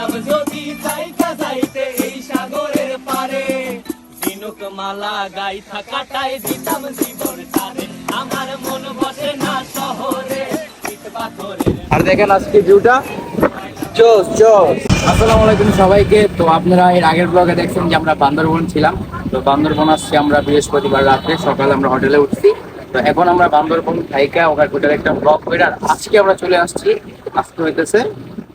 পারতাম যদি চাইকা যাইতে এই সাগরের পারে। মালা দিতাম জীবন তারে। আমার মন বসে না শহরে আর দেখেন আজকে ভিউটা। চোস চোস। আসসালামু আলাইকুম সবাইকে। তো আপনারা এর আগের ব্লগে দেখছেন যে আমরা বান্দরবন ছিলাম। তো বান্দরবন আসছি আমরা বৃহস্পতিবার রাত্রে। সকালে আমরা হোটেলে উঠছি। তো এখন আমরা বান্দরবন থাইকা ওখানে হোটেলে একটা ব্লগ করে আজকে আমরা চলে আসছি। আজকে হইতেছে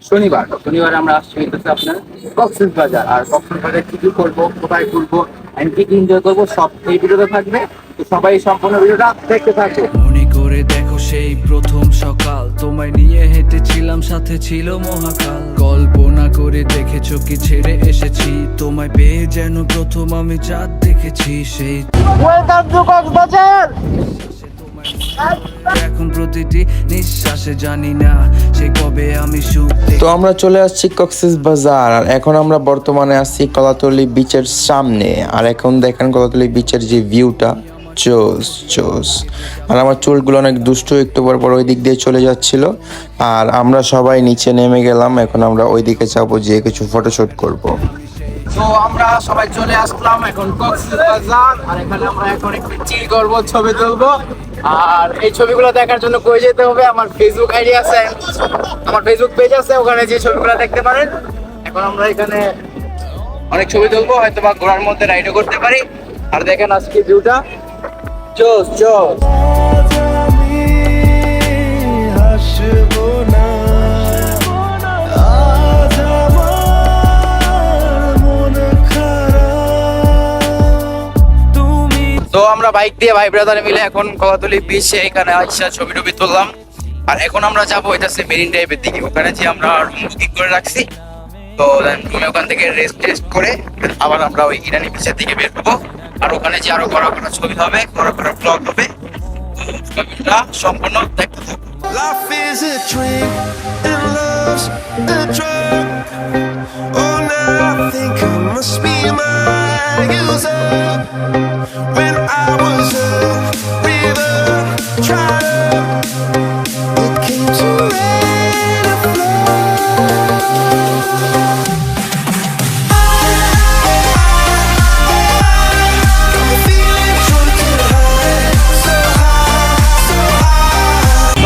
শনিবার। শনিবার আমরা আসছি হইতেছে আপনার কক্সেস বাজার। আর কক্সেস বাজার কি কি করব কোথায় ঘুরবো কি কি এনজয় করব সব এই ভিডিওতে থাকবে। তো সবাই সম্পূর্ণ ভিডিওটা দেখতে থাকবে মনে করে দেখো সেই প্রথম সকাল। তোমায় নিয়ে হেঁটেছিলাম সাথে ছিল মহাকাল। কল্পনা করে দেখেছ কি ছেড়ে এসেছি। তোমায় পেয়ে যেন প্রথম আমি চাঁদ দেখেছি সেই ওয়েলকাম টু কক্সবাজার! এখন প্রতিটি নিঃশ্বাসে জানি না সে কবে আমি সুখ তো আমরা চলে আসছি কক্সেস বাজার আর এখন আমরা বর্তমানে আসছি কলাতলি বিচের সামনে। আর এখন দেখেন কলাতলি বিচের যে ভিউটা চোস চোস। আর আমার চুলগুলো অনেক দুষ্ট একটু পর পর ওই দিক দিয়ে চলে যাচ্ছিল। আর আমরা সবাই নিচে নেমে গেলাম এখন আমরা ওই দিকে যাব যে কিছু ফটোশুট করব। তো আমরা সবাই চলে আসলাম এখন কক্সবাজার আর এখানে আমরা এখন একটু চিল করব ছবি তুলবো। আর এই ছবিগুলো দেখার জন্য কই যেতে হবে? আমার ফেসবুক আইডি আছে, আমার ফেসবুক পেজ আছে, ওখানে যে ছবিগুলো দেখতে পারেন। এখন আমরা এখানে অনেক ছবি তুলবো হয়তো বা ঘোড়ার মধ্যে রাইডও করতে পারি। আর দেখেন আজকে ভিউটা। চোস চোস তো আমরা বাইক দিয়ে ভাই ব্রাদার মিলে এখন কলাতলি বিচে এখানে আইসা ছবি টবি তুললাম। আর এখন আমরা যাব হইতাছে মেরিন ড্রাইভের দিকে। ওখানে যে আমরা বুকিং করে রাখছি। তো রুমে ওখান থেকে রেস্ট টেস্ট করে আবার আমরা ওই ইরানি বিচের দিকে বের হব। আর ওখানে যে আরও বড় বড় ছবি হবে বড় বড় ব্লগ হবে। ছবিটা সম্পূর্ণ দেখতে থাকব Life is a dream and love's a drug. Oh, now I think I must be my. When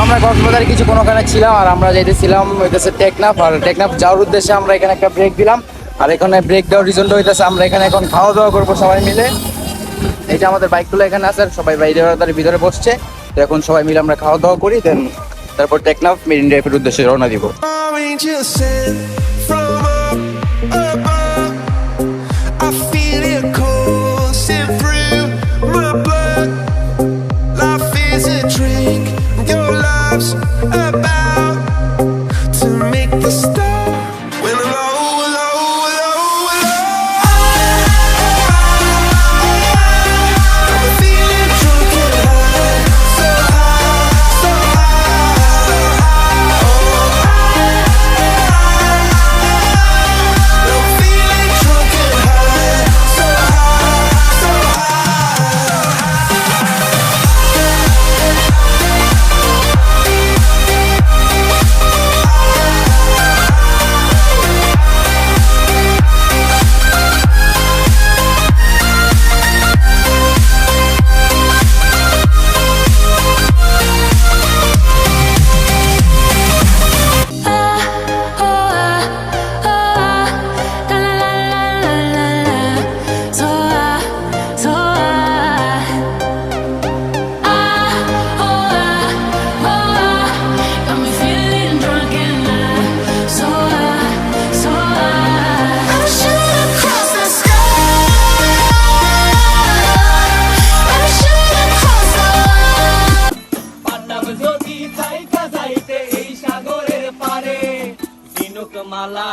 আমরা কক্সবাজারে কিছুক্ষণ ওখানে ছিলাম আর আমরা যাইতেছিলাম হইতেছে টেকনাফ, আর টেকনাফ যাওয়ার উদ্দেশ্যে আমরা এখানে একটা ব্রেক দিলাম। আর এখানে ব্রেক দেওয়ার রিজনটা হইতেছে আমরা এখানে এখন খাওয়া দাওয়া করব সবাই মিলে। আমাদের আমাদের বাইকগুলো এখানে আছে, আর সবাই বাইরে তার ভিতরে বসছে। তো এখন সবাই মিলে আমরা খাওয়া দাওয়া করি দেন তারপর টেকনাফ মেরিন ড্রাইভের উদ্দেশ্যে রওনা দিব।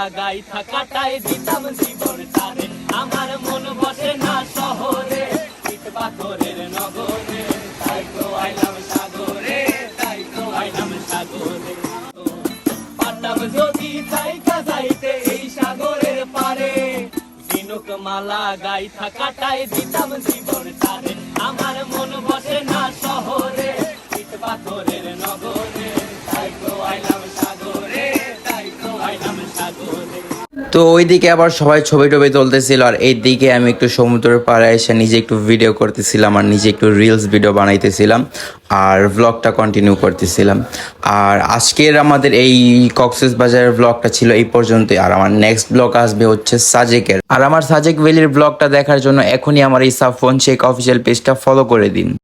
মালা গাইথা কাটাই দিতাম জীবন তারে। আমার মন বসে না শহরে পাথরের নগরে। তাই তো আইলাম সাগরে, তাই তো আইলাম সাগরে। যদি এই সাগরের পারে। মালা গাইথা কাটাই দিতাম জীবন তারে। আমার মন বসে তো ওইদিকে আবার সবাই ছবি টবি তুলতেছিল, আর এইদিকে আমি একটু সমুদ্রের পাড়ে এসে নিজে একটু ভিডিও করতেছিলাম আর নিজে একটু রিলস ভিডিও বানাইতেছিলাম আর ব্লগটা কন্টিনিউ করতেছিলাম। আর আজকের আমাদের এই কক্সেস বাজারের ব্লগটা ছিল এই পর্যন্তই, আর আমার নেক্সট ব্লগ আসবে হচ্ছে সাজেকের আর আমার সাজেক ভ্যালির ব্লগটা দেখার জন্য এখনই আমার এই সাফোন শেখ অফিসিয়াল পেজটা ফলো করে দিন।